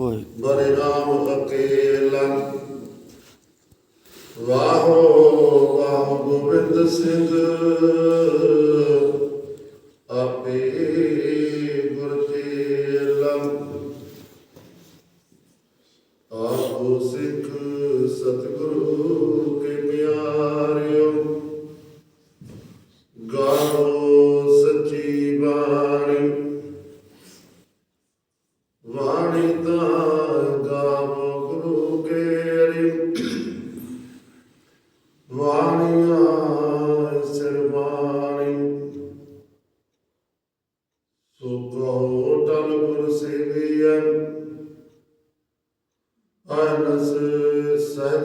ਵਾਹਿਗੁਰੂ ਬਰੇ ਰਾਮ ਅਕੇਲਾ। ਵਾਹੋ ਵਾਹ ਗੋਬਿੰਦ ਸਿੰਘ। ਆਪੇ ਗੁਰ ਚੇਲਾ ਆਪੋ ਸਿੱਖ ਸਤਿਗੁਰੂ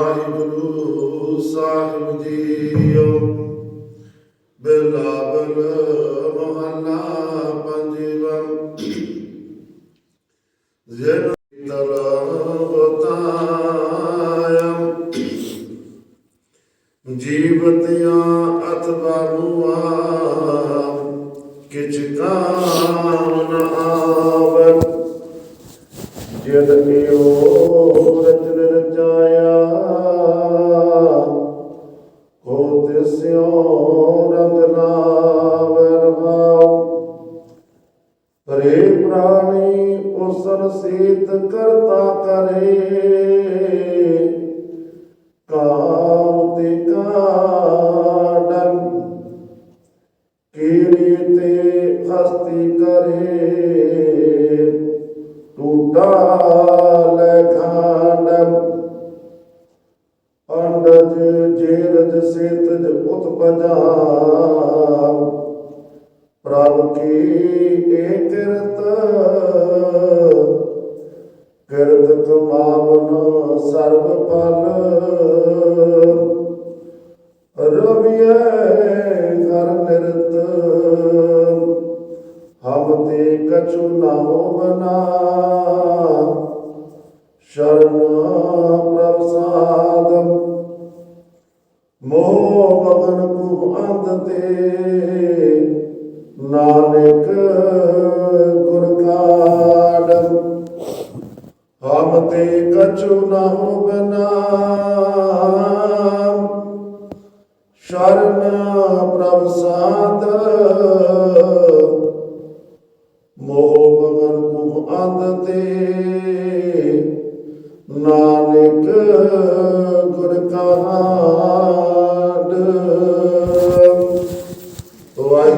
ਵਾਹਿਗੁਰੂ ਸਾਹਿਬ ਜੀਓ ਬਿਲਾਵਲ ਮਹੱਲਾ ਪੰਜਵਾਂ ਜਨ ਤਰਵਤਾਇਆ ਜੀਵਤਿਆਂ ਅਥਵਾ ਮੁਆ ਕਿਛ ਕਾਮ ਨ ਆਵੈ ਜਦ ਏਓ ਰਚਨ ਕੋ ਤਿਸਿਓ ਰੰਗ ਨਾਵੈ ਰਹਾਉ ਹਰੇ ਪ੍ਰਾਣੀ, ਉਸਨ ਸੀਤ ਕਰਤਾ ਕਰੇ। ਕਾਮ ਤੇ ਕਾਡਨ ਕੀੜੀ ਤੇ ਹਸਤੀ ਕਰੇ। ਟੂਟਾ ਜੇਰਜ ਸੇਤਜ ਉਤਪਜਾ ਪ੍ਰਭ ਕੀ ਏ ਕਿਰਤ ਕਿਰਤ ਕਮਾਵਨ ਸਰਬ ਫਲ। ਰਵਿਐ ਕਰ ਨਿਰਤ। ਹਮ ਤੇ ਕਛੁ ਨਾਉ ਬਨਾ। ਸ਼ਰਨ ਪ੍ਰਭ ਸਾਧਮ ਮੋਹ ਮਗਨ ਕੁ ਅੰਤ ਤੇ ਨਾਨਕ ਗੁਰ ਕਾਡਮ ਹਮ ਤੇ ਕਛੁ ਨਾ ਬਨਾ ਸ਼ਰਨ ਪ੍ਰਭ ਸਾਧ। ਮੋਹ ਮਗਨ ਕੁ ਅੰਤ ਤੇ ਨਾਨਕ ਗੁਰ ਕਾਡ